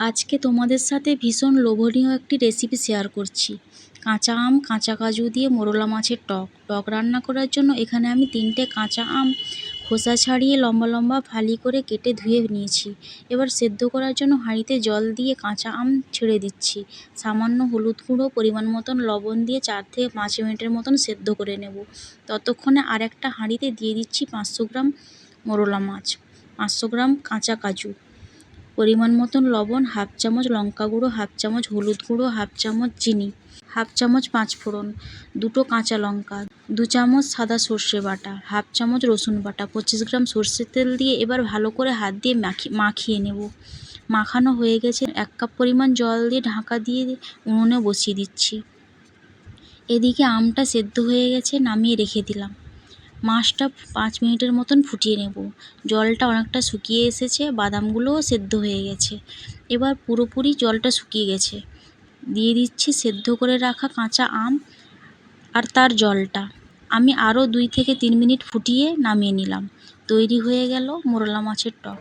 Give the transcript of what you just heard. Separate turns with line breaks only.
আজকে তোমাদের সাথে ভীষণ লোভনীয় একটি রেসিপি শেয়ার করছি। কাঁচা আম, কাঁচা কাজু দিয়ে মোরলা মাছের টক। টক রান্না করার জন্য এখানে আমি তিনটে কাঁচা আম, খোসা ছাড়িয়ে লম্বা লম্বা ফালি করে কেটে ধুয়ে নিয়েছি। এবার সেদ্ধ করার জন্য হাঁড়িতে জল দিয়ে কাঁচা আম ছেড়ে দিচ্ছি। সামান্য হলুদ গুঁড়ো, পরিমাণ মতন লবণ দিয়ে চার থেকে পাঁচ মিনিটের মতন সেদ্ধ করে নেব। ততক্ষণে আর একটা হাঁড়িতে দিয়ে দিচ্ছি পাঁচশো গ্রাম মোরলা মাছ, পাঁচশো গ্রাম কাঁচা কাজু। পরিমাণ মতন লবণ, হাফ চামচ লঙ্কা গুঁড়ো, হাফ চামচ হলুদ গুঁড়ো, হাফ চামচ চিনি, হাফ চামচ পাঁচ ফোড়ন, দুটো কাঁচা লঙ্কা, দু চামচ সাদা সর্ষে বাটা, হাফ চামচ রসুন বাটা, পঁচিশ গ্রাম সর্ষের তেল দিয়ে এবার ভালো করে হাত দিয়ে মাখি, মাখিয়ে নেব। মাখানো হয়ে গেছে, এক কাপ পরিমাণ জল দিয়ে ঢাকা দিয়ে উনুনে বসিয়ে দিচ্ছি। এদিকে আমটা সেদ্ধ হয়ে গেছে, নামিয়ে রেখে দিলাম। মাছটা পাঁচ মিনিটের মতন ফুটিয়ে নেব। জলটা অনেকটা শুকিয়ে এসেছে, বাদামগুলোও সেদ্ধ হয়ে গেছে। এবার পুরোপুরি জলটা শুকিয়ে গেছে। দিয়ে দিচ্ছি সেদ্ধ করে রাখা কাঁচা আম আর তার জলটা। আমি আরও দুই থেকে তিন মিনিট ফুটিয়ে নামিয়ে নিলাম। তৈরি হয়ে গেল মোরলা মাছের টক।